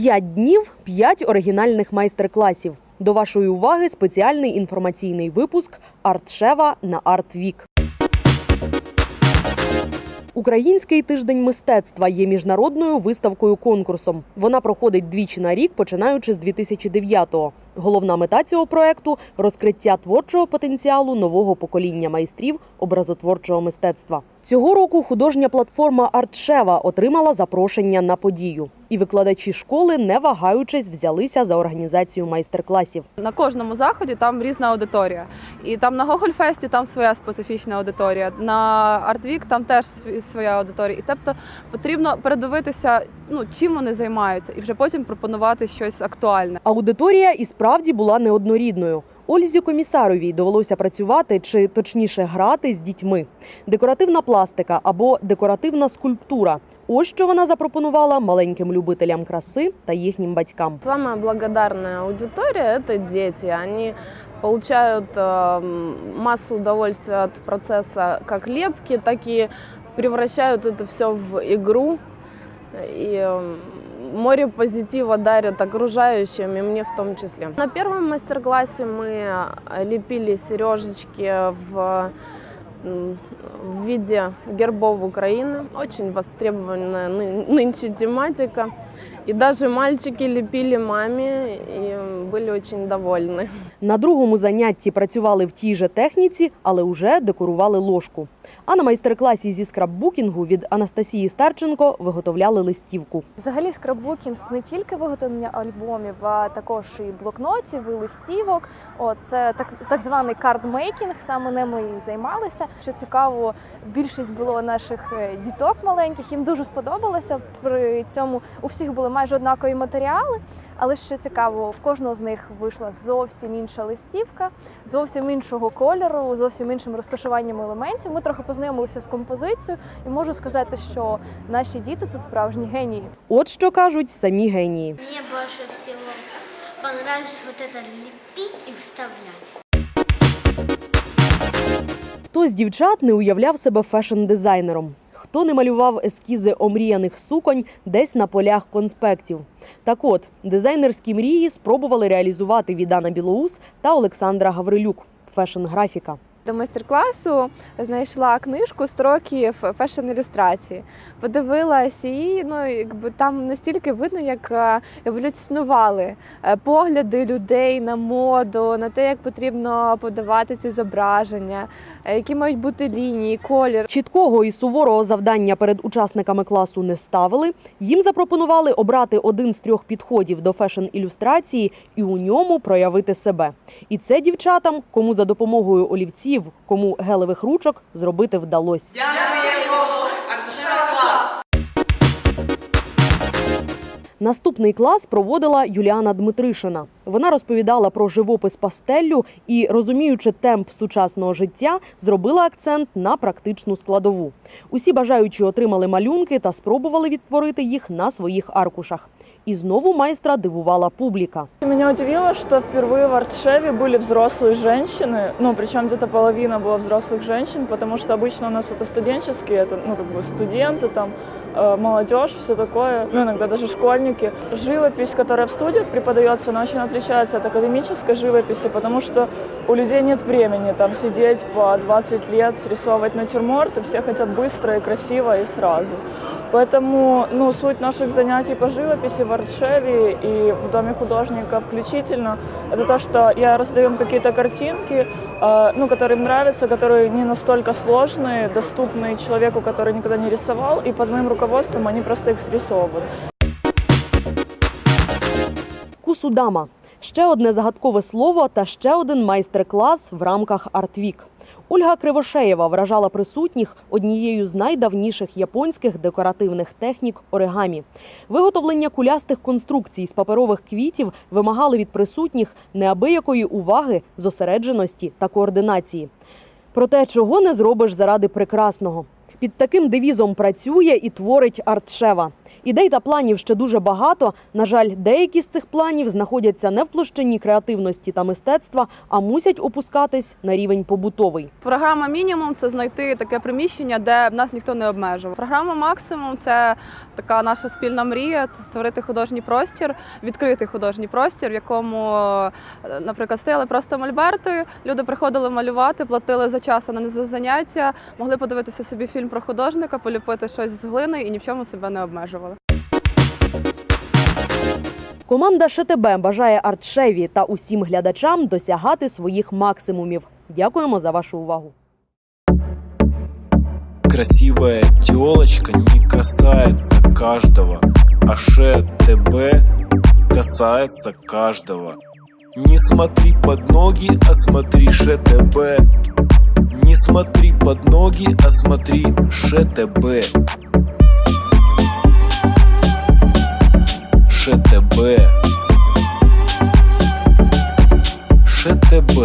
П'ять днів, п'ять оригінальних майстер-класів. До вашої уваги спеціальний інформаційний випуск Артшева на Артвік. Український тиждень мистецтва є міжнародною виставкою конкурсом. Вона проходить двічі на рік, починаючи з 2009-го. Головна мета цього проекту розкриття творчого потенціалу нового покоління майстрів образотворчого мистецтва. Цього року художня платформа Артшева отримала запрошення на подію, і викладачі школи, не вагаючись, взялися за організацію майстер-класів. На кожному заході там різна аудиторія. І там на Гогольфесті там своя специфічна аудиторія. На Артвік там теж своя аудиторія. І тобто потрібно передивитися, ну чим вони займаються, і вже потім пропонувати щось актуальне. Аудиторія і справді була неоднорідною. Ользі комісаровій довелося працювати чи точніше грати з дітьми. Декоративна пластика або декоративна скульптура. Ось що вона запропонувала маленьким любителям краси та їхнім батькам. Самая благодарная аудитория – это дети. Они получают э, массу удовольствия от процесса как лепки, так и превращают это все в игру. И э, море позитива дарят окружающим, и мне в том числе. На первом мастер-классе мы э, лепили сережечки в м, в виде гербов Украины. Очень востребованная ны- нынче тематика. И даже мальчики лепили маме и были очень довольны. На другому занятті працювали в тій же техніці, але уже декорували ложку. А на майстер-класі зі скраббукінгу від Анастасії Старченко виготовляли листівку. Взагалі, скраббукінг це не тільки виготовлення альбомів, а також і блокнотів, і листівок. О, це так, так званий кардмейкінг, саме ним ми і займалися. Що цікаво, більшість було наших е, діток маленьких, їм дуже сподобалося. При цьому у всіх були майже однакові матеріали. Але що цікаво, в кожного з них вийшла зовсім інша листівка, зовсім іншого кольору, зовсім іншим розташуванням елементів. Ми трохи познайомилися з композицією, і можу сказати, що наші діти це справжні генії. От що кажуть самі генії. Мне больше всего понравилось вот это лепить и вставлять. Хто з дівчат не уявляв себе фешн-дизайнером? Хто не малював ескізи омріяних суконь десь на полях конспектів? Так от, дизайнерські мрії спробували реалізувати Відана Білоус та Олександра Гаврилюк, фешн-графіка. До майстер-класу знайшла книжку строків фешн-ілюстрації. Подивилась і ну, якби там настільки видно, як е, еволюціонували е, погляди людей на моду, на те, як потрібно подавати ці зображення, е, які мають бути лінії, колір. Чіткого і суворого завдання перед учасниками класу не ставили. Їм запропонували обрати один з трьох підходів до фешн-ілюстрації і у ньому проявити себе. І це дівчатам, кому за допомогою олівців, кому гелевих ручок зробити вдалося. Наступний клас проводила Юліана Дмитришина. Вона розповідала про живопис пастеллю і, розуміючи темп сучасного життя, зробила акцент на практичну складову. Усі бажаючі отримали малюнки та спробували відтворити їх на своїх аркушах. І знову майстра дивувала публіка. Меня удивило, что впервые в Артшеве были взрослые женщины, ну, причем где-то половина была взрослых женщин, потому что обычно у нас это студенческие, это, ну, как бы студенты, там, э, молодежь, все такое, ну, иногда даже школьники. Живопись, которая в студиях преподается, она очень отличается от академической живописи, потому что у людей нет времени там сидеть по 20 лет, срисовывать натюрморты, все хотят быстро и красиво и сразу. Поэтому ну, суть наших занятий по живописи в Артшеве и в Доме художника включительно, это то, что я раздаю им какие-то картинки, э, ну, которые им нравятся, которые не настолько сложные, доступные человеку, который никогда не рисовал, и под моим руководством они просто их срисовывают. Кусудама ще одне загадкове слово та ще один майстер-клас в рамках Артвік. Ольга Кривошеєва вражала присутніх однією з найдавніших японських декоративних технік оригамі. Виготовлення кулястих конструкцій з паперових квітів вимагали від присутніх неабиякої уваги, зосередженості та координації. Проте, чого не зробиш заради прекрасного. Під таким девізом працює і творить Артшева. Ідей та планів ще дуже багато. На жаль, деякі з цих планів знаходяться не в площині креативності та мистецтва, а мусять опускатись на рівень побутовий. Програма мінімум це знайти таке приміщення, де нас ніхто не обмежував. Програма максимум це така наша спільна мрія. Це створити художній простір, відкритий художній простір, в якому, е, наприклад, стояли просто мольберти. Люди приходили малювати, платили за час, а не за заняття, могли подивитися собі фільм про художника, поліпити щось з глини і ні в чому себе не обмежували. Команда ШТБ бажає артшеві та усім глядачам досягати своїх максимумів. Дякуємо за вашу увагу. Красивая телочка не касается каждого, а ШТБ касается каждого. Не смотри под ноги, а смотри ШТБ. Не смотри под ноги, а смотри ШТБ. ШТБ. ШТБ.